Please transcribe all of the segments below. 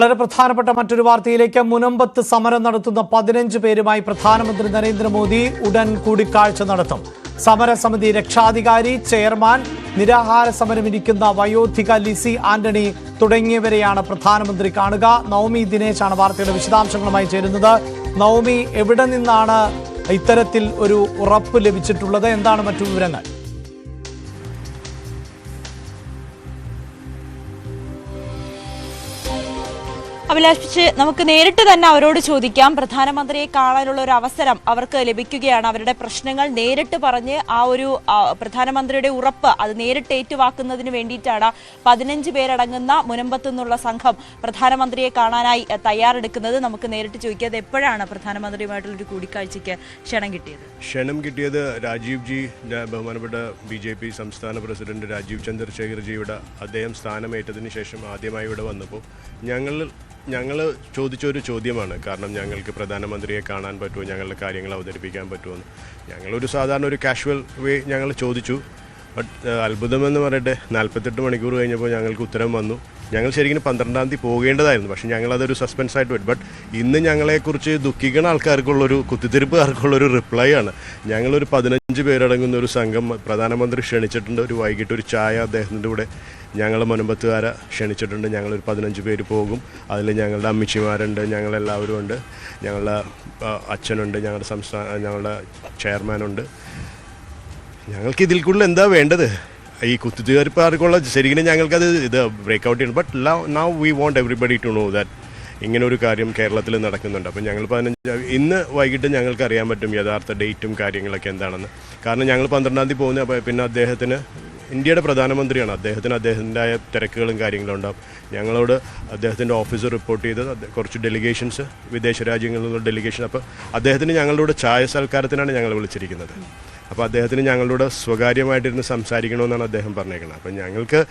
വളരെ പ്രധാനപ്പെട്ട മറ്റൊരു വാർത്തയിലേക്ക് മുനമ്പത്ത് സമരം നടത്തുന്ന പതിനഞ്ച് പേരുമായി പ്രധാനമന്ത്രി നരേന്ദ്രമോദി ഉടൻ കൂടിക്കാഴ്ച നടത്തും. സമരസമിതി രക്ഷാധികാരി ചെയർമാൻ നിരാഹാര സമരമിരിക്കുന്ന വയോധിക ലിസി ആന്റണി തുടങ്ങിയവരെയാണ് പ്രധാനമന്ത്രി കാണുക. നവമി ദിനേശാണ് വാർത്തയുടെ വിശദാംശങ്ങളുമായി ചേരുന്നത്. നവമി എവിടെ നിന്നാണ് ഇത്തരത്തിൽ ഒരു ഉറപ്പ് ലഭിച്ചിട്ടുള്ളത്? എന്താണ് മറ്റു വിവരങ്ങൾ? അഭിലാഷിച്ച് നമുക്ക് നേരിട്ട് തന്നെ അവരോട് ചോദിക്കാം. പ്രധാനമന്ത്രിയെ കാണാനുള്ള ഒരു അവസരം അവർക്ക് ലഭിക്കുകയാണ്. അവരുടെ പ്രശ്നങ്ങൾ നേരിട്ട് പറഞ്ഞ് ആ ഒരു പ്രധാനമന്ത്രിയുടെ ഉറപ്പ് അത് നേരിട്ട് ഏറ്റുവാക്കുന്നതിന് വേണ്ടിയിട്ടാണ് പതിനഞ്ച് പേരടങ്ങുന്ന മുനമ്പത്തു നിന്നുള്ള സംഘം പ്രധാനമന്ത്രിയെ കാണാനായി തയ്യാറെടുക്കുന്നത്. നമുക്ക് നേരിട്ട് ചോദിക്കാം എപ്പോഴാണ് പ്രധാനമന്ത്രിയുമായിട്ടുള്ള ഒരു കൂടിക്കാഴ്ചയ്ക്ക് ക്ഷണം കിട്ടിയത്? ക്ഷണം കിട്ടിയത് രാജീവ് ജി ബഹുമാനപ്പെട്ട ബി ജെ പി സംസ്ഥാന പ്രസിഡന്റ് രാജീവ് ചന്ദ്രശേഖർജിയുടെ അദ്ദേഹം സ്ഥാനമേറ്റതിന് ശേഷം ആദ്യമായി ഇവിടെ വന്നപ്പോൾ. ഞങ്ങൾ ഞങ്ങൾ ചോദിച്ചൊരു ചോദ്യമാണ്. കാരണം ഞങ്ങൾക്ക് പ്രധാനമന്ത്രിയെ കാണാൻ പറ്റുമോ? ഞങ്ങളുടെ കാര്യങ്ങൾ അവതരിപ്പിക്കാൻ പറ്റുമോ ഞങ്ങളൊരു സാധാരണ ഒരു കാഷ്വൽ വേ ഞങ്ങൾ ചോദിച്ചു. ബട്ട് അത്ഭുതമെന്ന് പറയട്ടെ നാൽപ്പത്തെട്ട് മണിക്കൂർ കഴിഞ്ഞപ്പോൾ ഞങ്ങൾക്ക് ഉത്തരം വന്നു. ഞങ്ങൾ ശരിക്കും പന്ത്രണ്ടാം തീയതി പോകേണ്ടതായിരുന്നു. പക്ഷേ ഞങ്ങളതൊരു സസ്പെൻസ് ആയിട്ട് വരും. ബട്ട് ഇന്ന് ഞങ്ങളെക്കുറിച്ച് ദുഃഖിക്കുന്ന ആൾക്കാർക്കുള്ളൊരു കുത്തിത്തിരിപ്പുകാർക്കുള്ളൊരു റിപ്ലൈ ആണ്. ഞങ്ങളൊരു പതിനഞ്ച് പേരടങ്ങുന്ന ഒരു സംഘം പ്രധാനമന്ത്രി ക്ഷണിച്ചിട്ടുണ്ട്. ഒരു വൈകിട്ട് ഒരു ചായ അദ്ദേഹത്തിന്റെ കൂടെ ഞങ്ങൾ മുനമ്പത്തുകാര ക്ഷണിച്ചിട്ടുണ്ട്. ഞങ്ങളൊരു പതിനഞ്ച് പേര് പോകും. അതിൽ ഞങ്ങളുടെ അമ്മച്ചിമാരുണ്ട് ഞങ്ങളെല്ലാവരും ഉണ്ട്. ഞങ്ങളുടെ അച്ഛനുണ്ട് ഞങ്ങളുടെ സംസ്ഥാന ഞങ്ങളുടെ ചെയർമാനുണ്ട്. ഞങ്ങൾക്ക് ഇതിൽ കൂടുതൽ എന്താ വേണ്ടത്? ഈ കുത്തിത്തീർപ്പാർക്കുള്ള ശരിക്കും ഞങ്ങൾക്കത് ഇത് ബ്രേക്ക് ഔട്ട് ചെയ്യണം. But now we want everybody to know that ഇങ്ങനെ ഒരു കാര്യം കേരളത്തിൽ നടക്കുന്നുണ്ട്. അപ്പം ഞങ്ങൾ പതിനഞ്ച് ഇന്ന് വൈകിട്ട് ഞങ്ങൾക്ക് അറിയാൻ പറ്റും യഥാർത്ഥ ഡേറ്റും കാര്യങ്ങളൊക്കെ എന്താണെന്ന്. കാരണം ഞങ്ങൾ പന്ത്രണ്ടാം തീയതി പോകുന്ന. അപ്പോൾ പിന്നെ അദ്ദേഹത്തിന് ഇന്ത്യയുടെ പ്രധാനമന്ത്രിയാണ്. അദ്ദേഹത്തിന് അദ്ദേഹത്തിന്റെതായ തിരക്കുകളും കാര്യങ്ങളും ഉണ്ടാവും. ഞങ്ങളോട് അദ്ദേഹത്തിന്റെ ഓഫീസ് റിപ്പോർട്ട് അദ്ദേഹം കുറച്ച് ഡെലിഗേഷൻസ് വിദേശ രാജ്യങ്ങളിൽ നിന്നുള്ള ഡെലിഗേഷൻ. അപ്പോൾ അദ്ദേഹത്തിന് ഞങ്ങളോട് ചായ സൽക്കാരത്തിനാണ് ഞങ്ങൾ വിളിച്ചിരിക്കുന്നത്. അപ്പോൾ അദ്ദേഹത്തിന് ഞങ്ങളോട് സ്വകാര്യമായിട്ടിരുന്ന് സംസാരിക്കണമെന്നാണ് അദ്ദേഹം പറഞ്ഞേക്കുന്നത് അപ്പം ഞങ്ങൾക്ക്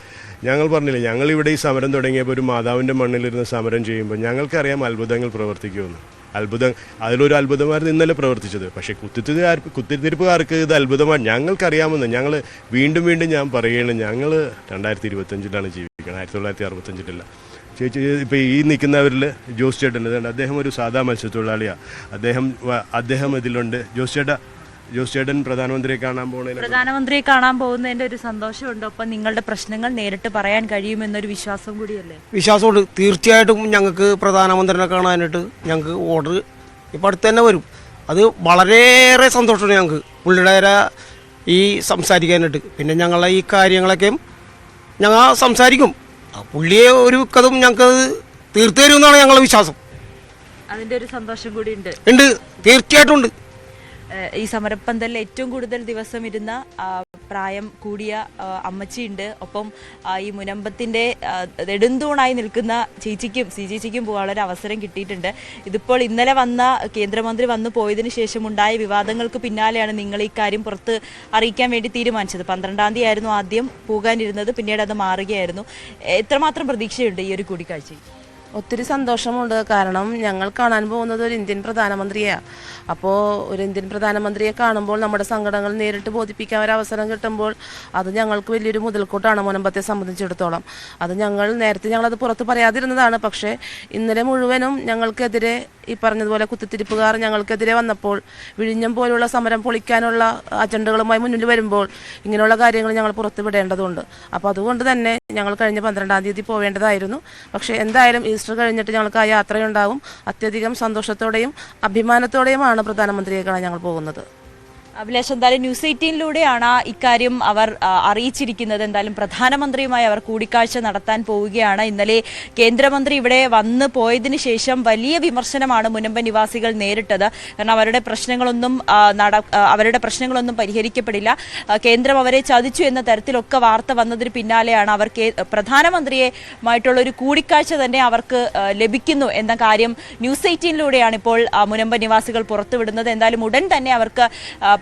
ഞങ്ങൾ പറഞ്ഞില്ല ഞങ്ങളിവിടെ ഈ സമരം തുടങ്ങിയപ്പോൾ ഒരു മാതാവിന്റെ മണ്ണിലിരുന്ന് സമരം ചെയ്യുമ്പോൾ ഞങ്ങൾക്കറിയാം അത്ഭുതങ്ങൾ പ്രവർത്തിക്കുമെന്ന്. അത്ഭുതം. അതിലൊരു അത്ഭുതമായിരുന്നു ഇന്നലെ പ്രവർത്തിച്ചത്. പക്ഷേ കുത്തിത്തിരി കുത്തിത്തിരിപ്പുകാർക്ക് ഇത് അത്ഭുതമാണ്. ഞങ്ങൾക്കറിയാമെന്ന് ഞങ്ങൾ വീണ്ടും വീണ്ടും ഞാൻ പറയുകയാണ്. ഞങ്ങൾ രണ്ടായിരത്തി ഇരുപത്തഞ്ചിലാണ് ജീവിക്കുന്നത്. ആയിരത്തി തൊള്ളായിരത്തി അറുപത്തഞ്ചിലല്ല ചേച്ചി ഇപ്പോൾ ഈ നിൽക്കുന്നവരിൽ ജോസ് ചേട്ടൻ അദ്ദേഹം ഒരു സാധാ മത്സ്യത്തൊഴിലാളിയാണ് അദ്ദേഹം അദ്ദേഹം ഇതിലുണ്ട്. ജോസ് ചേട്ടാ ജോസ് ചേട്ടൻ പ്രധാനമന്ത്രിയെ കാണാൻ പോണേനെ പ്രധാനമന്ത്രിയെ കാണാൻ പോകുന്നതിന്റെ ഒരു സന്തോഷമുണ്ട്. ഒപ്പം നിങ്ങളുടെ പ്രശ്നങ്ങൾ നേരിട്ട് പറയാൻ കഴിയുമെന്നൊരു വിശ്വാസം കൂടിയല്ലേ? വിശ്വാസമുണ്ട്. തീർച്ചയായിട്ടും ഞങ്ങൾക്ക് പ്രധാനമന്ത്രിനെ കാണാനായിട്ട് ഞങ്ങൾക്ക് ഓർഡർ ഇപ്പൊ അടുത്ത് തന്നെ വരും. അത് വളരെയേറെ സന്തോഷമാണ് ഞങ്ങൾക്ക്. പുള്ളിയുടെ ഈ സംസാരിക്കാനായിട്ട്. പിന്നെ ഞങ്ങളെ ഈ കാര്യങ്ങളൊക്കെയും ഞങ്ങൾ സംസാരിക്കും. പുള്ളിയെ ഒരു കഥം ഞങ്ങൾക്ക് തീർത്തു തരുമെന്നാണ് ഞങ്ങളുടെ വിശ്വാസം. അതിന്റെ ഒരു സന്തോഷം കൂടി ഉണ്ട്. ഉണ്ട്. തീർച്ചയായിട്ടും ഉണ്ട്. ഈ സമരപ്പന്തലിൽ ഏറ്റവും കൂടുതൽ ദിവസം ഇരുന്ന പ്രായം കൂടിയ അമ്മച്ചിയുണ്ട്. ഒപ്പം ഈ മുനമ്പത്തിന്റെ ആ, നെടുന്തൂണായി നിൽക്കുന്ന ചേച്ചിക്കും സി ചേച്ചിക്കും ഒരു അവസരം കിട്ടിയിട്ടുണ്ട്. ഇതിപ്പോൾ ഇന്നലെ വന്ന കേന്ദ്രമന്ത്രി വന്നു പോയതിനു ശേഷം ഉണ്ടായ വിവാദങ്ങൾക്ക് പിന്നാലെയാണ് നിങ്ങൾ ഈ കാര്യം പുറത്ത് അറിയിക്കാൻ വേണ്ടി തീരുമാനിച്ചത്. പന്ത്രണ്ടാം തീയതി ആയിരുന്നു ആദ്യം പോകാനിരുന്നത് പിന്നീട് അത് മാറുകയായിരുന്നു. എത്രമാത്രം പ്രതീക്ഷയുണ്ട് ഈ ഒരു കൂടിക്കാഴ്ചയിൽ? ഒത്തിരി സന്തോഷമുണ്ട്. കാരണം ഞങ്ങൾ കാണാൻ പോകുന്നത് ഒരു ഇന്ത്യൻ പ്രധാനമന്ത്രിയാണ് അപ്പോൾ ഒരു ഇന്ത്യൻ പ്രധാനമന്ത്രിയെ കാണുമ്പോൾ നമ്മുടെ സങ്കടങ്ങൾ നേരിട്ട് ബോധിപ്പിക്കാൻ ഒരു അവസരം കിട്ടുമ്പോൾ അത് ഞങ്ങൾക്ക് വലിയൊരു മുതൽക്കൂട്ടാണ് മുനമ്പത്തെ സംബന്ധിച്ചിടത്തോളം. അത് ഞങ്ങൾ നേരത്തെ ഞങ്ങളത് പുറത്ത് പറയാതിരുന്നതാണ്. പക്ഷേ ഇന്നലെ മുഴുവനും ഞങ്ങൾക്കെതിരെ ഈ പറഞ്ഞതുപോലെ കുത്തിത്തിരിപ്പുകാർ ഞങ്ങൾക്കെതിരെ വന്നപ്പോൾ വിഴിഞ്ഞം പോലുള്ള സമരം പൊളിക്കാനുള്ള അജണ്ടകളുമായി മുന്നിൽ വരുമ്പോൾ ഇങ്ങനെയുള്ള കാര്യങ്ങൾ ഞങ്ങൾ പുറത്ത് വിടേണ്ടതുണ്ട്. അപ്പോൾ അതുകൊണ്ട് തന്നെ ഞങ്ങൾ കഴിഞ്ഞ പന്ത്രണ്ടാം തീയതി പോവേണ്ടതായിരുന്നു. പക്ഷേ എന്തായാലും ഈസ്റ്റർ കഴിഞ്ഞിട്ട് ഞങ്ങൾക്ക് ആ യാത്രയുണ്ടാവും. അത്യധികം സന്തോഷത്തോടെയും അഭിമാനത്തോടെയുമാണ് പ്രധാനമന്ത്രിയെ കാണാൻ ഞങ്ങൾ പോകുന്നത്. അഭിലാഷ് എന്തായാലും ന്യൂസ് എയ്റ്റീനിലൂടെയാണ് ഇക്കാര്യം അവർ അറിയിച്ചിരിക്കുന്നത്. എന്തായാലും പ്രധാനമന്ത്രിയുമായി അവർ കൂടിക്കാഴ്ച നടത്താൻ പോവുകയാണ്. ഇന്നലെ കേന്ദ്രമന്ത്രി ഇവിടെ വന്ന് പോയതിന് ശേഷം വലിയ വിമർശനമാണ് മുനമ്പ നിവാസികൾ നേരിട്ടത്. കാരണം അവരുടെ പ്രശ്നങ്ങളൊന്നും അവരുടെ പ്രശ്നങ്ങളൊന്നും പരിഹരിക്കപ്പെടില്ല. കേന്ദ്രം അവരെ ചതിച്ചു എന്ന തരത്തിലൊക്കെ വാർത്ത വന്നതിന് പിന്നാലെയാണ് അവർ പ്രധാനമന്ത്രിയുമായിട്ടുള്ള ഒരു കൂടിക്കാഴ്ച തന്നെ അവർക്ക് ലഭിക്കുന്നു എന്ന കാര്യം ന്യൂസ് എയ്റ്റീനിലൂടെയാണ് ഇപ്പോൾ മുനമ്പ നിവാസികൾ പുറത്തുവിടുന്നത്. എന്തായാലും ഉടൻ തന്നെ അവർക്ക്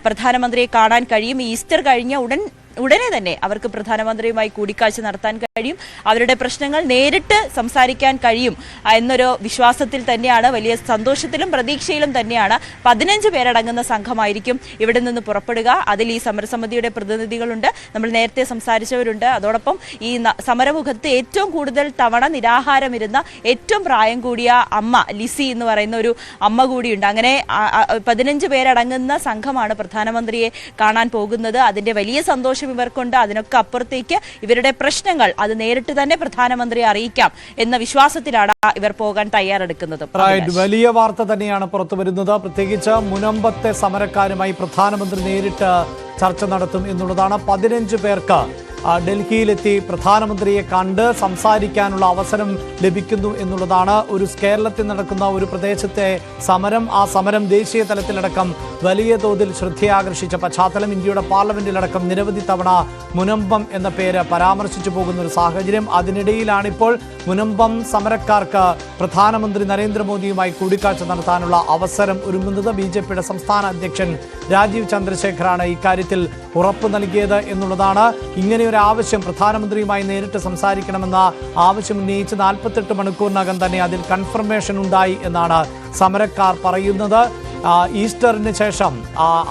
പ്രധാനമന്ത്രിയെ കാണാൻ കഴിയും. ഈസ്റ്റർ കഴിഞ്ഞ ഉടൻ ഉടനെ തന്നെ അവർക്ക് പ്രധാനമന്ത്രിയുമായി കൂടിക്കാഴ്ച നടത്താൻ കഴിയും. അവരുടെ പ്രശ്നങ്ങൾ നേരിട്ട് സംസാരിക്കാൻ കഴിയും എന്നൊരു വിശ്വാസത്തിൽ തന്നെയാണ് വലിയ സന്തോഷത്തിലും പ്രതീക്ഷയിലും തന്നെയാണ് പതിനഞ്ച് പേരടങ്ങുന്ന സംഘമായിരിക്കും ഇവിടെ നിന്ന് പുറപ്പെടുക. അതിൽ ഈ സമരസമിതിയുടെ പ്രതിനിധികളുണ്ട്. നമ്മൾ നേരത്തെ സംസാരിച്ചവരുണ്ട്. അതോടൊപ്പം ഈ സമരമുഖത്ത് ഏറ്റവും കൂടുതൽ തവണ നിരാഹാരമിരുന്ന ഏറ്റവും പ്രായം കൂടിയ അമ്മ ലിസി എന്ന് പറയുന്ന ഒരു അമ്മ കൂടിയുണ്ട്. അങ്ങനെ പതിനഞ്ച് പേരടങ്ങുന്ന സംഘമാണ് പ്രധാനമന്ത്രിയെ കാണാൻ പോകുന്നത്. അതിന്റെ വലിയ സന്തോഷം ഇവർക്കുണ്ട്. അതിനൊക്കെ അപ്പുറത്തേക്ക് ഇവരുടെ പ്രശ്നങ്ങൾ അത് നേരിട്ട് തന്നെ പ്രധാനമന്ത്രിയെ അറിയിക്കാം എന്ന വിശ്വാസത്തിലാണ് ഇവർ പോകാൻ തയ്യാറെടുക്കുന്നത്. വലിയ വാർത്ത തന്നെയാണ് പുറത്തു വരുന്നത്. പ്രത്യേകിച്ച് മുനമ്പത്തെ സമരക്കാരുമായി പ്രധാനമന്ത്രി നേരിട്ട് ചർച്ച നടത്തും എന്നുള്ളതാണ് പതിനഞ്ച് പേർക്ക് ഡൽഹിയിലെത്തി പ്രധാനമന്ത്രിയെ കണ്ട് സംസാരിക്കാനുള്ള അവസരം ലഭിക്കുന്നു എന്നുള്ളതാണ് ഒരു കേരളത്തിൽ നടക്കുന്ന ഒരു പ്രദേശത്തെ സമരം ആ സമരം ദേശീയ തലത്തിലടക്കം വലിയ തോതിൽ ശ്രദ്ധയാകർഷിച്ച പശ്ചാത്തലം ഇന്ത്യയുടെ പാർലമെന്റിലടക്കം നിരവധി തവണ മുനമ്പം എന്ന പേര് പരാമർശിച്ചു പോകുന്ന ഒരു സാഹചര്യം അതിനിടയിലാണിപ്പോൾ മുനമ്പം സമരക്കാർക്ക് പ്രധാനമന്ത്രി നരേന്ദ്രമോദിയുമായി കൂടിക്കാഴ്ച നടത്താനുള്ള അവസരം ഒരുങ്ങുന്നത് ബി ജെ പിയുടെ സംസ്ഥാന അധ്യക്ഷൻ രാജീവ് ചന്ദ്രശേഖറാണ് ഇക്കാര്യത്തിൽ ഉറപ്പ് നൽകിയത് എന്നുള്ളതാണ്. ഇങ്ങനെ ഒരു ആവശ്യം പ്രധാനമന്ത്രിയുമായി നേരിട്ട് സംസാരിക്കണമെന്ന ആവശ്യം ഉന്നയിച്ച് നാൽപ്പത്തെട്ട് മണിക്കൂറിനകം തന്നെ അതിൽ കൺഫർമേഷൻ ഉണ്ടായി എന്നാണ് സമരക്കാർ പറയുന്നത്. ഈസ്റ്ററിന് ശേഷം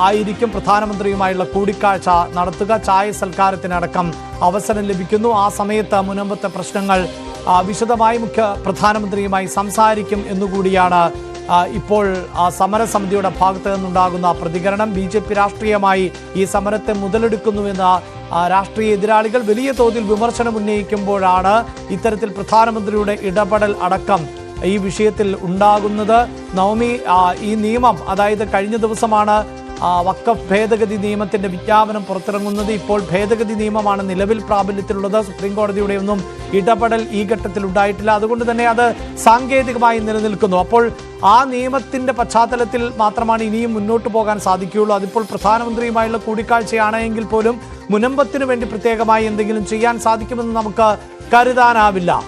ആയിരിക്കും പ്രധാനമന്ത്രിയുമായുള്ള കൂടിക്കാഴ്ച നടത്തുക. ചായ സൽക്കാരത്തിനടക്കം അവസരം ലഭിക്കുന്നു. ആ സമയത്ത് മുനമ്പത്തെ പ്രശ്നങ്ങൾ വിശദമായി മുഖ്യ പ്രധാനമന്ത്രിയുമായി സംസാരിക്കും എന്നുകൂടിയാണ് ഇപ്പോൾ ആ, സമരസമിതിയുടെ ഭാഗത്ത് നിന്നുണ്ടാകുന്ന പ്രതികരണം ബി ജെ പി രാഷ്ട്രീയമായി ഈ സമരത്തെ മുതലെടുക്കുന്നുവെന്ന രാഷ്ട്രീയ എതിരാളികൾ വലിയ തോതിൽ വിമർശനം ഉന്നയിക്കുമ്പോഴാണ് ഇത്തരത്തിൽ പ്രധാനമന്ത്രിയുടെ ഇടപെടൽ അടക്കം ഈ വിഷയത്തിൽ ഉണ്ടാകുന്നത്. നവമി ഈ നിയമം അതായത് കഴിഞ്ഞ ദിവസമാണ് വഖഫ് ഭേദഗതി നിയമത്തിന്റെ വിജ്ഞാപനം പുറത്തിറങ്ങുന്നത് ഇപ്പോൾ ഭേദഗതി നിയമമാണ് നിലവിൽ പ്രാബല്യത്തിലുള്ളത്. സുപ്രീം കോടതിയുടെ ഒന്നും ഇടപെടൽ ഈ ഘട്ടത്തിൽ ഉണ്ടായിട്ടില്ല. അതുകൊണ്ട് തന്നെ അത് സാങ്കേതികമായി നിലനിൽക്കുന്നു. അപ്പോൾ ആ നിയമത്തിന്റെ പശ്ചാത്തലത്തിൽ മാത്രമാണ് ഇനിയും മുന്നോട്ട് പോകാൻ സാധിക്കുകയുള്ളൂ. അതിപ്പോൾ പ്രധാനമന്ത്രിയുമായുള്ള കൂടിക്കാഴ്ചയാണ് എങ്കിൽ പോലും മുനമ്പത്തിന് വേണ്ടി പ്രത്യേകമായി എന്തെങ്കിലും ചെയ്യാൻ സാധിക്കുമെന്ന് നമുക്ക് കരുതാനാവില്ല.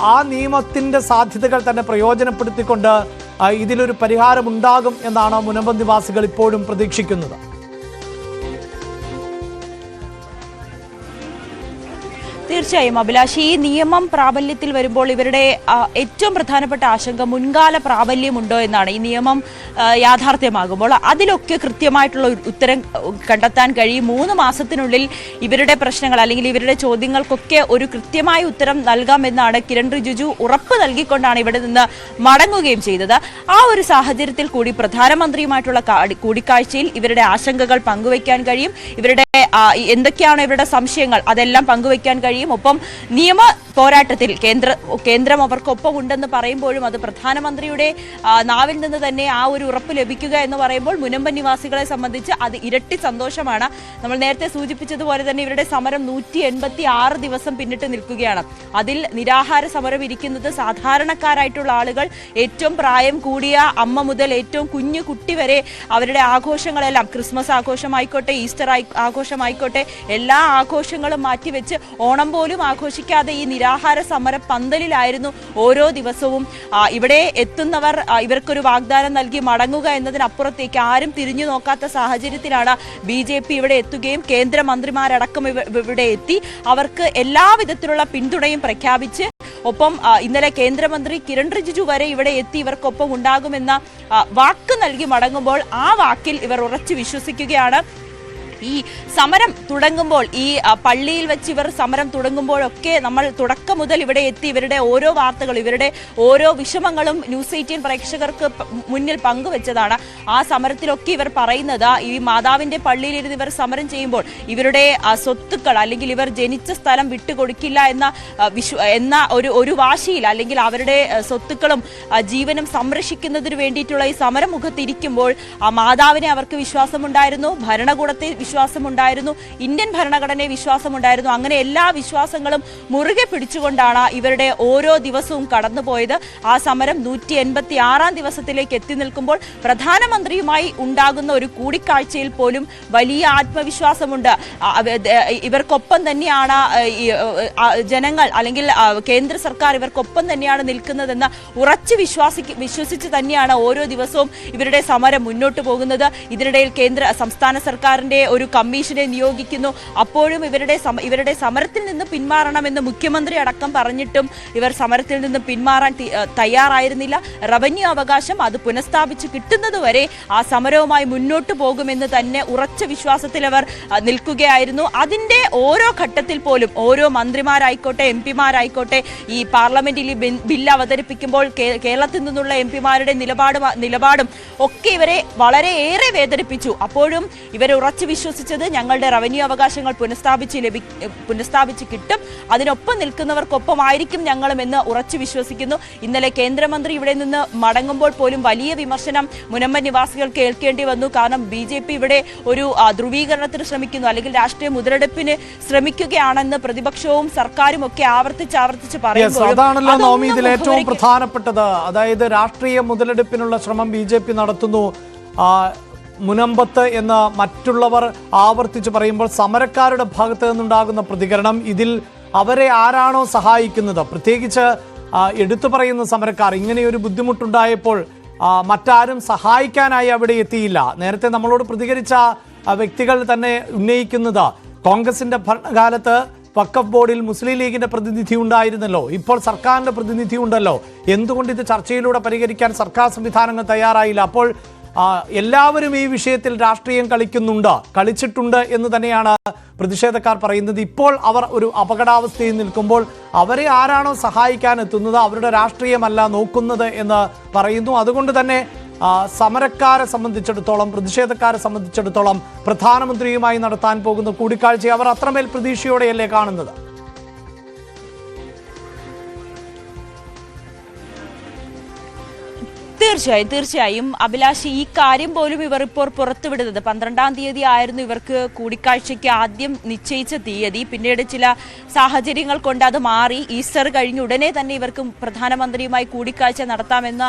ആ, നിയമത്തിന്റെ സാധ്യതകൾ തന്നെ പ്രയോജനപ്പെടുത്തിക്കൊണ്ട് ഇതിലൊരു പരിഹാരമുണ്ടാകും എന്നാണ് മുനമ്പം നിവാസികൾ ഇപ്പോഴും പ്രതീക്ഷിക്കുന്നത്. തീർച്ചയായും അഭിലാഷ് ഈ നിയമം പ്രാബല്യത്തിൽ വരുമ്പോൾ ഇവരുടെ ഏറ്റവും പ്രധാനപ്പെട്ട ആശങ്ക മുൻകാല പ്രാബല്യമുണ്ടോ എന്നാണ്. ഈ നിയമം യാഥാർത്ഥ്യമാകുമ്പോൾ അതിലൊക്കെ കൃത്യമായിട്ടുള്ള ഉത്തരം കണ്ടെത്താൻ കഴിയും. മൂന്ന് മാസത്തിനുള്ളിൽ ഇവരുടെ പ്രശ്നങ്ങൾ അല്ലെങ്കിൽ ഇവരുടെ ചോദ്യങ്ങൾക്കൊക്കെ ഒരു കൃത്യമായ ഉത്തരം നൽകാമെന്നാണ് കിരൺ റിജിജു ഉറപ്പ് നൽകിക്കൊണ്ടാണ് ഇവിടെ നിന്ന് മടങ്ങുകയും ചെയ്തത്. ആ ഒരു സാഹചര്യത്തിൽ കൂടി പ്രധാനമന്ത്രിയുമായിട്ടുള്ള കാടി- കൂടിക്കാഴ്ചയിൽ ഇവരുടെ ആശങ്കകൾ പങ്കുവയ്ക്കാൻ കഴിയും. ഇവരുടെ എന്തൊക്കെയാണ് ഇവരുടെ സംശയങ്ങൾ? അതെല്ലാം പങ്കുവയ്ക്കാൻ കഴിയും. ഒപ്പം നിയമ പോരാട്ടത്തിൽ കേന്ദ്ര കേന്ദ്രം അവർക്കൊപ്പം ഉണ്ടെന്ന് പറയുമ്പോഴും അത് പ്രധാനമന്ത്രിയുടെ നാവിൽ നിന്ന് തന്നെ ആ ഒരു ഉറപ്പ് ലഭിക്കുക എന്ന് പറയുമ്പോൾ മുനമ്പൻ നിവാസികളെ സംബന്ധിച്ച് അത് ഇരട്ടി സന്തോഷമാണ്. നമ്മൾ നേരത്തെ സൂചിപ്പിച്ചതുപോലെ തന്നെ ഇവരുടെ സമരം നൂറ്റി എൺപത്തി ആറ് ദിവസം പിന്നിട്ട് നിൽക്കുകയാണ്. അതിൽ നിരാഹാര സമരം ഇരിക്കുന്നത് സാധാരണക്കാരായിട്ടുള്ള ആളുകൾ ഏറ്റവും പ്രായം കൂടിയ അമ്മ മുതൽ ഏറ്റവും കുഞ്ഞു കുട്ടി വരെ അവരുടെ ആഘോഷങ്ങളെല്ലാം ക്രിസ്മസ് ആഘോഷമായിക്കോട്ടെ ഈസ്റ്റർ ആഘോഷമായിക്കോട്ടെ എല്ലാ ആഘോഷങ്ങളും മാറ്റിവെച്ച് ഓണം പോലും ആഘോഷിക്കാതെ ഈ നിരാഹാര സമര പന്തലിലായിരുന്നു ഓരോ ദിവസവും. ഇവിടെ എത്തുന്നവർ ഇവർക്കൊരു വാഗ്ദാനം നൽകി മടങ്ങുക എന്നതിനപ്പുറത്തേക്ക് ആരും തിരിഞ്ഞു നോക്കാത്ത സാഹചര്യത്തിലാണ് ബി ജെ പി ഇവിടെ എത്തുകയും കേന്ദ്രമന്ത്രിമാരടക്കം ഇവ- ഇവിടെ എത്തി അവർക്ക് എല്ലാവിധത്തിലുള്ള പിന്തുണയും പ്രഖ്യാപിച്ച് ഒപ്പം ഇന്നലെ കേന്ദ്രമന്ത്രി കിരൺ റിജിജു വരെ ഇവിടെ എത്തി ഇവർക്കൊപ്പം ഉണ്ടാകുമെന്ന വാക്ക് നൽകി മടങ്ങുമ്പോൾ ആ വാക്കിൽ ഇവർ ഉറച്ചു വിശ്വസിക്കുകയാണ്. ഈ സമരം തുടങ്ങുമ്പോൾ ഈ പള്ളിയിൽ വെച്ച് ഇവർ സമരം തുടങ്ങുമ്പോഴൊക്കെ നമ്മൾ തുടക്കം മുതൽ ഇവിടെ എത്തി ഇവരുടെ ഓരോ വാർത്തകളും ഇവരുടെ ഓരോ വിഷമങ്ങളും ന്യൂസ് എയ്റ്റീൻ പ്രേക്ഷകർക്ക് മുന്നിൽ പങ്കുവെച്ചതാണ്. ആ സമരത്തിലൊക്കെ ഇവർ പറയുന്നത് ഈ മാതാവിന്റെ പള്ളിയിലിരുന്ന് ഇവർ സമരം ചെയ്യുമ്പോൾ ഇവരുടെ സ്വത്തുക്കൾ അല്ലെങ്കിൽ ഇവർ ജനിച്ച സ്ഥലം വിട്ടുകൊടുക്കില്ല എന്ന വിശ്വ എന്ന ഒരു ഒരു വാശിയിൽ അല്ലെങ്കിൽ അവരുടെ സ്വത്തുക്കളും ജീവനും സംരക്ഷിക്കുന്നതിന് വേണ്ടിയിട്ടുള്ള ഈ സമരം മുഖത്തിരിക്കുമ്പോൾ ആ മാതാവിനെ അവർക്ക് വിശ്വാസമുണ്ടായിരുന്നു. ഭരണകൂടത്തെ വിശ്വാസമുണ്ടായിരുന്നു. ഇന്ത്യൻ ഭരണഘടനയെ വിശ്വാസമുണ്ടായിരുന്നു. അങ്ങനെ എല്ലാ വിശ്വാസങ്ങളും മുറുകെ പിടിച്ചുകൊണ്ടാണ് ഇവരുടെ ഓരോ ദിവസവും കടന്നുപോയത്. ആ സമരം നൂറ്റി എൺപത്തി ആറാം ദിവസത്തിലേക്ക് എത്തി നിൽക്കുമ്പോൾ പ്രധാനമന്ത്രിയുമായി ഉണ്ടാകുന്ന ഒരു കൂടിക്കാഴ്ചയിൽ പോലും വലിയ ആത്മവിശ്വാസമുണ്ട്. ഇവർക്കൊപ്പം തന്നെയാണ് ജനങ്ങൾ അല്ലെങ്കിൽ കേന്ദ്ര സർക്കാർ ഇവർക്കൊപ്പം തന്നെയാണ് നിൽക്കുന്നതെന്ന് ഉറച്ചു വിശ്വാസി വിശ്വസിച്ച് തന്നെയാണ് ഓരോ ദിവസവും ഇവരുടെ സമരം മുന്നോട്ട് പോകുന്നത്. ഇതിനിടയിൽ കേന്ദ്ര സംസ്ഥാന സർക്കാരിന്റെ ഒരു കമ്മീഷനെ നിയോഗിക്കുന്നു. അപ്പോഴും ഇവരുടെ ഇവരുടെ സമരത്തിൽ നിന്ന് പിന്മാറണമെന്ന് മുഖ്യമന്ത്രി അടക്കം പറഞ്ഞിട്ടും ഇവർ സമരത്തിൽ നിന്ന് പിന്മാറാൻ തയ്യാറായിരുന്നില്ല. റവന്യൂ അവകാശം അത് പുനഃസ്ഥാപിച്ച് കിട്ടുന്നതുവരെ ആ സമരവുമായി മുന്നോട്ട് പോകുമെന്ന് തന്നെ ഉറച്ച വിശ്വാസത്തിൽ അവർ നിൽക്കുകയായിരുന്നു. അതിന്റെ ഓരോ ഘട്ടത്തിൽ പോലും ഓരോ മന്ത്രിമാരായിക്കോട്ടെ എം പിമാരായിക്കോട്ടെ ഈ പാർലമെന്റിൽ ഈ ബില്ല് അവതരിപ്പിക്കുമ്പോൾ കേരളത്തിൽ നിന്നുള്ള എം പിമാരുടെ നിലപാടും നിലപാടും ഒക്കെ ഇവരെ വളരെയേറെ വേദനിപ്പിച്ചു. അപ്പോഴും ഇവരെ ഉറച്ചു വിശ്വസിച്ചത് ഞങ്ങളുടെ റവന്യൂ അവകാശങ്ങൾ പുനഃസ്ഥാപിച്ച് ലഭി പുനഃസ്ഥാപിച്ച് കിട്ടും. അതിനൊപ്പം നിൽക്കുന്നവർക്കൊപ്പമായിരിക്കും ഞങ്ങളും എന്ന് ഉറച്ചു വിശ്വസിക്കുന്നു. ഇന്നലെ കേന്ദ്രമന്ത്രി ഇവിടെ നിന്ന് മടങ്ങുമ്പോൾ പോലും വലിയ വിമർശനം മുനമ്മ നിവാസികൾ കേൾക്കേണ്ടി വന്നു. കാരണം ബി ജെ പി ഇവിടെ ഒരു ധ്രുവീകരണത്തിന് ശ്രമിക്കുന്നു. അല്ലെങ്കിൽ രാഷ്ട്രീയ മുതലെടുപ്പിന് ശ്രമിക്കുകയാണെന്ന് പ്രതിപക്ഷവും സർക്കാരും ഒക്കെ ആവർത്തിച്ച് ആവർത്തിച്ച് പറയുന്നു പറയുമ്പോൾ ഇതിൽ ഏറ്റവും പ്രധാനപ്പെട്ടത്. അതായത് രാഷ്ട്രീയ മുതലെടുപ്പിനുള്ള ശ്രമം ബി നടത്തുന്നു. മുനമ്പത്ത് എന്ന് മറ്റുള്ളവർ ആവർത്തിച്ച് പറയുമ്പോൾ സമരക്കാരുടെ ഭാഗത്ത് നിന്നുണ്ടാകുന്ന പ്രതികരണം ഇതിൽ അവരെ ആരാണോ സഹായിക്കുന്നത്? പ്രത്യേകിച്ച് എടുത്തു പറയുന്ന സമരക്കാർ ഇങ്ങനെയൊരു ബുദ്ധിമുട്ടുണ്ടായപ്പോൾ മറ്റാരും സഹായിക്കാനായി അവിടെ എത്തിയില്ല. നേരത്തെ നമ്മളോട് പ്രതികരിച്ച വ്യക്തികൾ തന്നെ ഉന്നയിക്കുന്നത് കോൺഗ്രസിന്റെ ഭരണകാലത്ത് വക്കഫ് ബോർഡിൽ മുസ്ലിം ലീഗിന്റെ പ്രതിനിധി ഉണ്ടായിരുന്നല്ലോ. ഇപ്പോൾ സർക്കാരിന്റെ പ്രതിനിധി ഉണ്ടല്ലോ. എന്തുകൊണ്ട് ഇത് ചർച്ചയിലൂടെ പരിഹരിക്കാൻ സർക്കാർ സംവിധാനങ്ങൾ തയ്യാറായില്ല? അപ്പോൾ എല്ലാവരും ഈ വിഷയത്തിൽ രാഷ്ട്രീയം കളിക്കുന്നുണ്ട് കളിച്ചിട്ടുണ്ട് എന്ന് തന്നെയാണ് പ്രതിഷേധക്കാർ പറയുന്നത്. ഇപ്പോൾ അവർ ഒരു അപകടാവസ്ഥയിൽ നിൽക്കുമ്പോൾ അവരെ ആരാണോ സഹായിക്കാൻ എത്തുന്നത് അവരുടെ രാഷ്ട്രീയമല്ല നോക്കുന്നത് എന്ന് പറയുന്നു. അതുകൊണ്ട് തന്നെ സമരക്കാരെ സംബന്ധിച്ചിടത്തോളം പ്രതിഷേധക്കാരെ സംബന്ധിച്ചിടത്തോളം പ്രധാനമന്ത്രിയുമായി നടത്താൻ പോകുന്ന കൂടിക്കാഴ്ചയെ അവർ അത്രമേൽ പ്രതീക്ഷയോടെയല്ലേ കാണുന്നത്? തീർച്ചയായും തീർച്ചയായും. അഭിലാഷ് ഈ കാര്യം പോലും ഇവർ ഇപ്പോൾ പുറത്തുവിടുന്നത് പന്ത്രണ്ടാം തീയതി ആയിരുന്നു ഇവർക്ക് കൂടിക്കാഴ്ചയ്ക്ക് ആദ്യം നിശ്ചയിച്ച തീയതി. പിന്നീട് ചില സാഹചര്യങ്ങൾ കൊണ്ട് അത് മാറി. ഈസ്റ്റർ കഴിഞ്ഞ ഉടനെ തന്നെ ഇവർക്ക് പ്രധാനമന്ത്രിയുമായി കൂടിക്കാഴ്ച നടത്താമെന്ന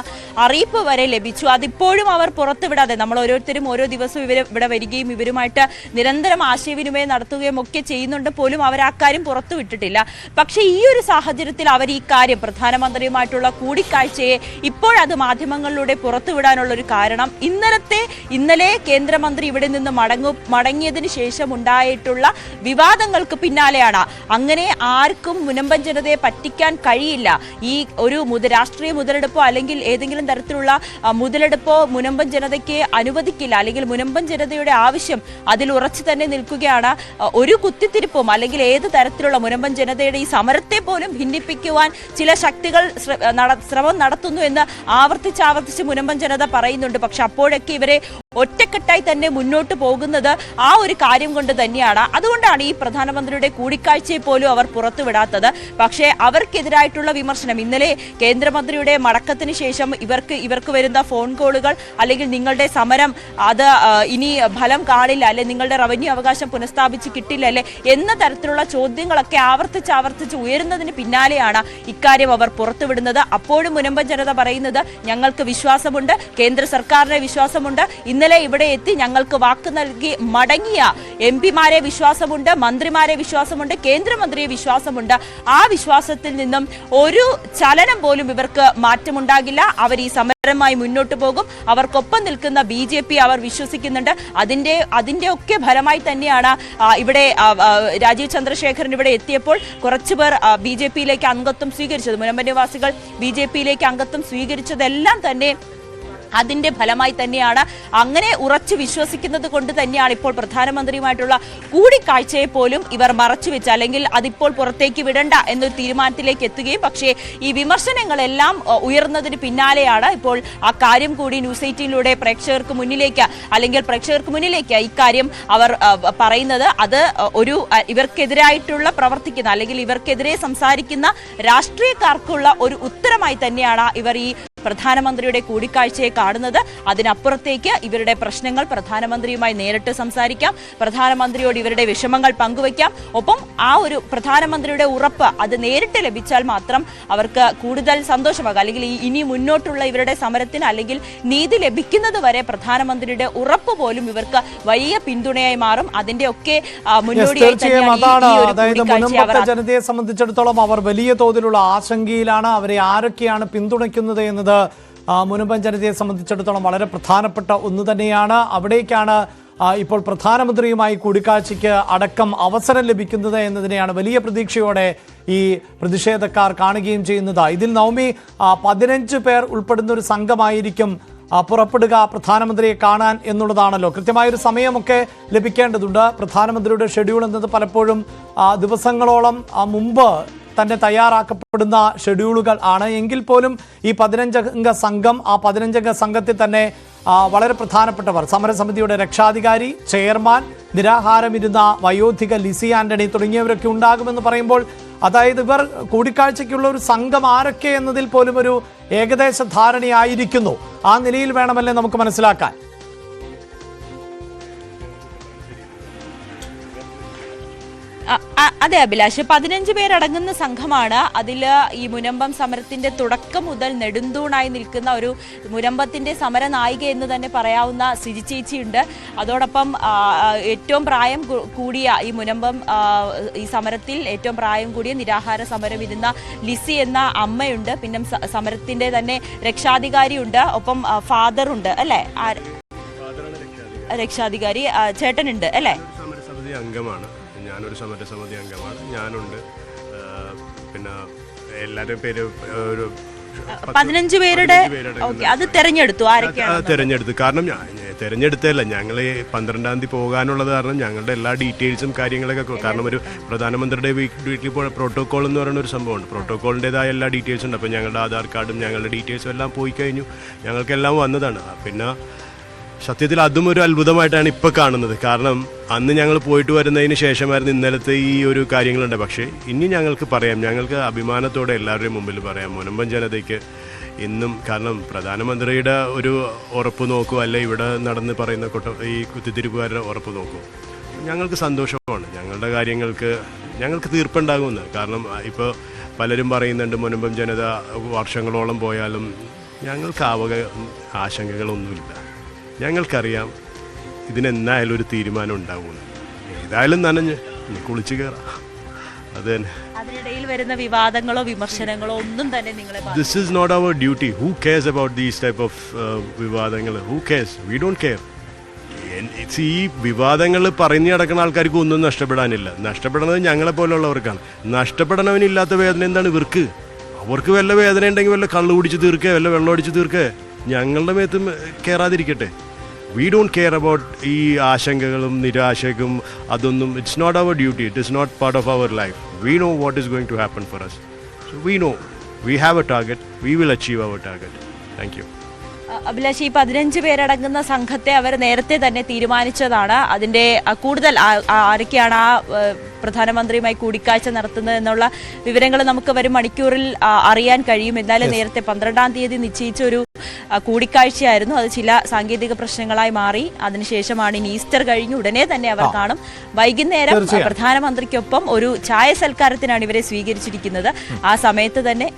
അറിയിപ്പ് വരെ ലഭിച്ചു. അതിപ്പോഴും അവർ പുറത്തുവിടാതെ നമ്മൾ ഓരോരുത്തരും ഓരോ ദിവസവും ഇവർ ഇവിടെ വരികയും ഇവരുമായിട്ട് നിരന്തരം ആശയവിനിമയം നടത്തുകയും ഒക്കെ ചെയ്യുന്നുണ്ട്. പോലും അവർ ആ കാര്യം പുറത്തുവിട്ടിട്ടില്ല. പക്ഷേ ഈ ഒരു സാഹചര്യത്തിൽ അവർ ഈ കാര്യം പ്രധാനമന്ത്രിയുമായിട്ടുള്ള കൂടിക്കാഴ്ചയെ ഇപ്പോഴത് മാധ്യമങ്ങളിലൂടെ പുറത്തുവിടാനുള്ള ഒരു കാരണം ഇന്നലത്തെ ഇന്നലെ കേന്ദ്രമന്ത്രി ഇവിടെ നിന്ന് മടങ്ങു മടങ്ങിയതിന് ശേഷം ഉണ്ടായിട്ടുള്ള വിവാദങ്ങൾക്ക് പിന്നാലെയാണ്. അങ്ങനെ ആർക്കും മുനമ്പൻ ജനതയെ പറ്റിക്കാൻ കഴിയില്ല. ഈ ഒരു മുത രാഷ്ട്രീയ മുതലെടുപ്പോ അല്ലെങ്കിൽ ഏതെങ്കിലും തരത്തിലുള്ള മുതലെടുപ്പോ മുനമ്പൻ ജനതയ്ക്ക് അനുവദിക്കില്ല. അല്ലെങ്കിൽ മുനമ്പൻ ജനതയുടെ ആവശ്യം അതിൽ ഉറച്ചു തന്നെ നിൽക്കുകയാണ്. ഒരു കുത്തിത്തിരിപ്പും അല്ലെങ്കിൽ ഏത് തരത്തിലുള്ള മുനമ്പൻ ജനതയുടെ ഈ സമരത്തെ പോലും ഭിന്നിപ്പിക്കുവാൻ ചില ശക്തികൾ ശ്രമം നടത്തുന്നു എന്ന് ആവർത്തിച്ച് ആവർത്തിച്ച് മുനമ്പൻ ജനത പറയുന്നുണ്ട്. പക്ഷെ അപ്പോഴൊക്കെ ഇവരെ ഒറ്റക്കെട്ടായി തന്നെ മുന്നോട്ട് പോകുന്നത് ആ ഒരു കാര്യം കൊണ്ട് തന്നെയാണ്. അതുകൊണ്ടാണ് ഈ പ്രധാനമന്ത്രിയുടെ കൂടിക്കാഴ്ചയെ പോലും അവർ പുറത്തുവിടാത്തത്. പക്ഷേ അവർക്കെതിരായിട്ടുള്ള വിമർശനം. ഇന്നലെ കേന്ദ്രമന്ത്രിയുടെ മടക്കത്തിന് ശേഷം ഇവർക്ക് ഇവർക്ക് വരുന്ന ഫോൺ കോളുകൾ അല്ലെങ്കിൽ നിങ്ങളുടെ സമരം അത് ഇനി ഫലം കാണില്ല അല്ലെ നിങ്ങളുടെ റവന്യൂ അവകാശം പുനഃസ്ഥാപിച്ച് കിട്ടില്ല അല്ലെ എന്ന തരത്തിലുള്ള ചോദ്യങ്ങളൊക്കെ ആവർത്തിച്ച് ആവർത്തിച്ച് ഉയരുന്നതിന് പിന്നാലെയാണ് ഇക്കാര്യം അവർ പുറത്തുവിടുന്നത്. അപ്പോഴും മുനമ്പൻ ജനത പറയുന്നത് ഞങ്ങൾക്ക് വിശ്വാസമുണ്ട്. കേന്ദ്ര സർക്കാരിനെ വിശ്വാസമുണ്ട്. ഇന്നലെ ഇവിടെ എത്തി ഞങ്ങൾക്ക് വാക്ക് നൽകി മടങ്ങിയ എം പിമാരെ വിശ്വാസമുണ്ട് മന്ത്രിമാരെ വിശ്വാസമുണ്ട് കേന്ദ്രമന്ത്രിയെ വിശ്വാസമുണ്ട്. ആ വിശ്വാസത്തിൽ നിന്നും ഒരു ചലനം പോലും ഇവർക്ക് മാറ്റമുണ്ടാകില്ല. അവർ ഈ സമരമായി മുന്നോട്ട് പോകും. അവർക്കൊപ്പം നിൽക്കുന്ന ബി ജെ പി അവർ വിശ്വസിക്കുന്നുണ്ട്. അതിന്റെ അതിന്റെ ഒക്കെ ഫലമായി തന്നെയാണ് ഇവിടെ രാജീവ് ചന്ദ്രശേഖരൻ ഇവിടെ എത്തിയപ്പോൾ കുറച്ചുപേർ ബി ജെ പിയിലേക്ക് അംഗത്വം സ്വീകരിച്ചത്. മുനമ്പൻ നിവാസികൾ ബി ജെ പിയിലേക്ക് അംഗത്വം സ്വീകരിച്ചതെല്ലാം തന്നെ അതിന്റെ ഫലമായി തന്നെയാണ് അങ്ങനെ ഉറച്ചു വിശ്വസിക്കുന്നത് കൊണ്ട് തന്നെയാണ് ഇപ്പോൾ പ്രധാനമന്ത്രിയുമായിട്ടുള്ള കൂടിക്കാഴ്ചയെ പോലും ഇവർ മറച്ചുവെച്ച് അല്ലെങ്കിൽ അതിപ്പോൾ പുറത്തേക്ക് വിടണ്ട എന്നൊരു തീരുമാനത്തിലേക്ക് എത്തുകയും പക്ഷേ ഈ വിമർശനങ്ങളെല്ലാം ഉയർന്നതിന് പിന്നാലെയാണ് ഇപ്പോൾ ആ കാര്യം കൂടി ന്യൂസ് എയ്റ്റീനിലൂടെ പ്രേക്ഷകർക്ക് മുന്നിലേക്ക് അല്ലെങ്കിൽ പ്രേക്ഷകർക്ക് മുന്നിലേക്ക് ഇക്കാര്യം അവർ പറയുന്നത്. അത് ഒരു ഇവർക്കെതിരായിട്ടുള്ള പ്രവർത്തിക്കുന്ന അല്ലെങ്കിൽ ഇവർക്കെതിരെ സംസാരിക്കുന്ന രാഷ്ട്രീയക്കാർക്കുള്ള ഒരു ഉത്തരമായി തന്നെയാണ് ഇവർ ഈ പ്രധാനമന്ത്രിയുടെ കൂടിക്കാഴ്ചയെ കാണുന്നത്. അതിനപ്പുറത്തേക്ക് ഇവരുടെ പ്രശ്നങ്ങൾ പ്രധാനമന്ത്രിയുമായി നേരിട്ട് സംസാരിക്കാം. പ്രധാനമന്ത്രിയോട് ഇവരുടെ വിഷമങ്ങൾ പങ്കുവയ്ക്കാം. ഒപ്പം ആ ഒരു പ്രധാനമന്ത്രിയുടെ ഉറപ്പ് അത് നേരിട്ട് ലഭിച്ചാൽ മാത്രം അവർക്ക് കൂടുതൽ സന്തോഷമാകും. അല്ലെങ്കിൽ ഇനി മുന്നോട്ടുള്ള ഇവരുടെ സമരത്തിന് അല്ലെങ്കിൽ നീതി ലഭിക്കുന്നത് വരെ പ്രധാനമന്ത്രിയുടെ ഉറപ്പ് പോലും ഇവർക്ക് വലിയ പിന്തുണയായി മാറും. അതിന്റെ ഒക്കെ മുന്നോടിയായി ജനതയെ സംബന്ധിച്ചിടത്തോളം അവർ വലിയ തോതിലുള്ള ആശങ്കയിലാണ്. അവരെ ആരൊക്കെയാണ് പിന്തുണയ്ക്കുന്നത് എന്നത് മുനമ്പൻ ജനതയെ സംബന്ധിച്ചിടത്തോളം വളരെ പ്രധാനപ്പെട്ട ഒന്ന് തന്നെയാണ്. അവിടേക്കാണ് ഇപ്പോൾ പ്രധാനമന്ത്രിയുമായി കൂടിക്കാഴ്ചയ്ക്ക് അടക്കം അവസരം ലഭിക്കുന്നത് എന്നതിനെയാണ് വലിയ പ്രതീക്ഷയോടെ ഈ പ്രതിഷേധക്കാർ കാണുകയും ചെയ്യുന്നത്. ഇതിൽ നവമി പതിനഞ്ച് പേർ ഉൾപ്പെടുന്ന ഒരു സംഘമായിരിക്കും പുറപ്പെടുക പ്രധാനമന്ത്രിയെ കാണാൻ എന്നുള്ളതാണല്ലോ. കൃത്യമായൊരു സമയമൊക്കെ ലഭിക്കേണ്ടതുണ്ട്. പ്രധാനമന്ത്രിയുടെ ഷെഡ്യൂൾ എന്നത് പലപ്പോഴും ദിവസങ്ങളോളം മുമ്പ് തന്നെ തയ്യാറാക്കപ്പെടുന്ന ഷെഡ്യൂളുകൾ ആണ്. എങ്കിൽ പോലും ഈ പതിനഞ്ചംഗ സംഘം ആ പതിനഞ്ചംഗ സംഘത്തിൽ തന്നെ വളരെ പ്രധാനപ്പെട്ടവർ. സമരസമിതിയുടെ രക്ഷാധികാരി ചെയർമാൻ നിരാഹാരമിരുന്ന വയോധിക ലിസി ആന്റണി തുടങ്ങിയവരൊക്കെ ഉണ്ടാകുമെന്ന് പറയുമ്പോൾ അതായത് ഇവർ കൂടിക്കാഴ്ചയ്ക്കുള്ള ഒരു സംഘം ആരൊക്കെ എന്നതിൽ പോലും ഒരു ഏകദേശ ധാരണയായിരിക്കുന്നു. ആ നിലയിൽ വേണമല്ലേ നമുക്ക് മനസ്സിലാക്കാൻ. അതെ അഭിലാഷ് പതിനഞ്ച് പേരടങ്ങുന്ന സംഘമാണ് അതിൽ ഈ മുനമ്പം സമരത്തിന്റെ തുടക്കം മുതൽ നെടുന്തൂണായി നിൽക്കുന്ന ഒരു മുനമ്പത്തിന്റെ സമര നായിക എന്ന് തന്നെ പറയാവുന്ന സിജി ചേച്ചിയുണ്ട്. അതോടൊപ്പം ഏറ്റവും പ്രായം കൂടിയ ഈ മുനമ്പം ഈ സമരത്തിൽ ഏറ്റവും പ്രായം കൂടിയ നിരാഹാര സമരം ഇരുന്ന ലിസി എന്ന അമ്മയുണ്ട്. പിന്നെ സമരത്തിന്റെ തന്നെ രക്ഷാധികാരിയുണ്ട്. ഒപ്പം ഫാദറുണ്ട് അല്ലേ? രക്ഷാധികാരി. ചേട്ടനുണ്ട് അല്ലേ? അംഗമാണ്. ഞാനൊരു സമരസമിതി അംഗമാണ്. ഞാനുണ്ട്. പിന്നെ എല്ലാവരും പേര് ഒരു പതിനഞ്ച് പേരുടെ അത് തെരഞ്ഞെടുത്തു. തെരഞ്ഞെടുത്ത്. കാരണം തെരഞ്ഞെടുത്തല്ല ഞങ്ങൾ പന്ത്രണ്ടാം തീയതി പോകാനുള്ളത് കാരണം ഞങ്ങളുടെ എല്ലാ ഡീറ്റെയിൽസും കാര്യങ്ങളൊക്കെ കാരണം ഒരു പ്രധാനമന്ത്രിയുടെ വീട്ടിൽ പോയ പ്രോട്ടോകോൾ എന്ന് പറയുന്ന ഒരു സംഭവമുണ്ട്. പ്രോട്ടോകോളിന്റെതായ എല്ലാ ഡീറ്റെയിൽസും ഉണ്ട് അപ്പോൾ ഞങ്ങളുടെ ആധാർ കാർഡും ഞങ്ങളുടെ ഡീറ്റെയിൽസും എല്ലാം പോയി കഴിഞ്ഞു. ഞങ്ങൾക്കെല്ലാം വന്നതാണ്. പിന്നെ സത്യത്തിൽ അതും ഒരു അത്ഭുതമായിട്ടാണ് ഇപ്പോൾ കാണുന്നത്. കാരണം അന്ന് ഞങ്ങൾ പോയിട്ട് വരുന്നതിന് ശേഷമായിരുന്നു ഇന്നലത്തെ ഈ ഒരു കാര്യങ്ങളുണ്ട്. പക്ഷേ ഇനി ഞങ്ങൾക്ക് പറയാം. ഞങ്ങൾക്ക് അഭിമാനത്തോടെ എല്ലാവരുടെയും മുമ്പിൽ പറയാം. മുനമ്പൻ ജനതയ്ക്ക് ഇന്നും കാരണം പ്രധാനമന്ത്രിയുടെ ഒരു ഉറപ്പ് നോക്കൂ അല്ലെ ഇവിടെ നടന്ന് പറയുന്ന കൊട്ട ഈ കുത്തിത്തിരിപ്പുകാരുടെ ഉറപ്പ് നോക്കൂ. ഞങ്ങൾക്ക് സന്തോഷമാണ്. ഞങ്ങളുടെ കാര്യങ്ങൾക്ക് ഞങ്ങൾക്ക് തീർപ്പുണ്ടാകുമെന്ന്. കാരണം ഇപ്പോൾ പലരും പറയുന്നുണ്ട് മുനമ്പം ജനത വർഷങ്ങളോളം പോയാലും ഞങ്ങൾക്ക് ആവക ആശങ്കകളൊന്നുമില്ല. ഞങ്ങൾക്കറിയാം ഇതിനെന്തായാലും ഒരു തീരുമാനം ഉണ്ടാവുമെന്ന്. ഏതായാലും നനഞ്ഞ് ഇനി കുളിച്ചു കയറാം അത് തന്നെ. അതിനിടയിൽ വരുന്ന വിവാദങ്ങളോ വിമർശനങ്ങളോ ഒന്നും തന്നെ നിങ്ങളെ. This is not our duty who cares about these type of വിവാദങ്ങൾ? Who cares we don't care ഈ വിവാദങ്ങൾ പറഞ്ഞു നടക്കുന്ന ആൾക്കാർക്ക് ഒന്നും നഷ്ടപ്പെടാനില്ല. നഷ്ടപ്പെടുന്നത് ഞങ്ങളെ പോലുള്ളവർക്കാണ്. നഷ്ടപ്പെടണവനില്ലാത്ത വേദന എന്താണ് ഇവർക്ക്? അവർക്ക് വല്ല വേദന ഉണ്ടെങ്കിൽ വല്ല കള്ളു കുടിച്ച് തീർക്കുക വല്ല വെള്ളം അടിച്ച് തീർക്കുക ഞങ്ങളുടെ മേത്തും കയറാതിരിക്കട്ടെ വി ഡോണ്ട് കെയർ അബൌട്ട് ഈ ആശങ്കകളും നിരാശകളും അതൊന്നും. It's not our duty it is not part of our life we know what is going to happen for us so we know we have a target we will achieve our target thank you Abhilash ഈ പതിനഞ്ച് പേരടങ്ങുന്ന സംഘത്തെ അവർ നേരത്തെ തന്നെ തീരുമാനിച്ചതാണ്. അതിന്റെ കൂടുതൽ ആരൊക്കെയാണ് ആ പ്രധാനമന്ത്രിയുമായി കൂടിക്കാഴ്ച നടത്തുന്നത് എന്നുള്ള വിവരങ്ങൾ നമുക്ക് വരും മണിക്കൂറിൽ അറിയാൻ കഴിയും. എന്നാലും നേരത്തെ പന്ത്രണ്ടാം തീയതി നിശ്ചയിച്ച ഒരു കൂടിക്കാഴ്ചയായിരുന്നു. അത് ചില സാങ്കേതിക പ്രശ്നങ്ങളായി മാറി. അതിനുശേഷമാണ് ഇനി ഈസ്റ്റർ കഴിഞ്ഞ് ഉടനെ തന്നെ അവർ കാണും. വൈകുന്നേരം. പ്രധാനമന്ത്രിക്കൊപ്പം ഒരു ചായ സൽക്കാരത്തിനാണ് ഇവരെ സ്വീകരിച്ചിരിക്കുന്നത്. ആ സമയത്ത് തന്നെ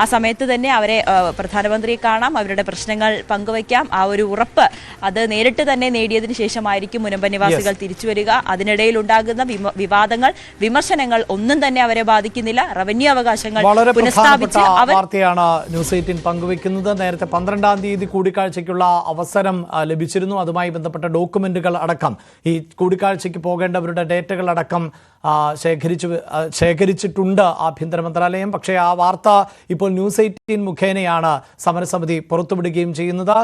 ആ സമയത്ത് തന്നെ അവരെ പ്രധാനമന്ത്രിയെ കാണാം അവരുടെ പ്രശ്നങ്ങൾ പങ്കുവയ്ക്കാം. ആ ഒരു ഉറപ്പ് അത് നേരിട്ട് തന്നെ നേടിയതിനു ശേഷമായിരിക്കും മുനമ്പ നിവാസികൾ തിരിച്ചു വരിക. അതിനിടയിൽ ഉണ്ടാകുന്ന വിവാദങ്ങൾ വിമർശനങ്ങൾ ഒന്നും തന്നെ അവരെ ബാധിക്കുന്നില്ല. റവന്യൂ അവകാശങ്ങൾ പങ്കുവയ്ക്കുന്നത് പുനഃസ്ഥാപിച്ച് അവർ വാർത്തയാണ് ന്യൂസ് എയ്റ്റീൻ പങ്കുവെക്കുന്നത് നേരത്തെ പന്ത്രണ്ടാം തീയതി കൂടിക്കാഴ്ചയ്ക്കുള്ള അവസരം ലഭിച്ചിരുന്നു. അതുമായി ബന്ധപ്പെട്ട ഡോക്യുമെന്റുകൾ അടക്കം. ഈ കൂടിക്കാഴ്ചയ്ക്ക് പോകേണ്ടവരുടെ ഡേറ്റകൾ അടക്കം ശേഖരിച്ചു ശേഖരിച്ചിട്ടുണ്ട് ആഭ്യന്തര മന്ത്രാലയം. പക്ഷേ ആ വാർത്ത ഇപ്പോൾ ന്യൂസ് എയ്റ്റീൻ മുഖേനയാണ് സമരസമിതി പുറത്തുവിടുകയും ചെയ്യുന്നത്.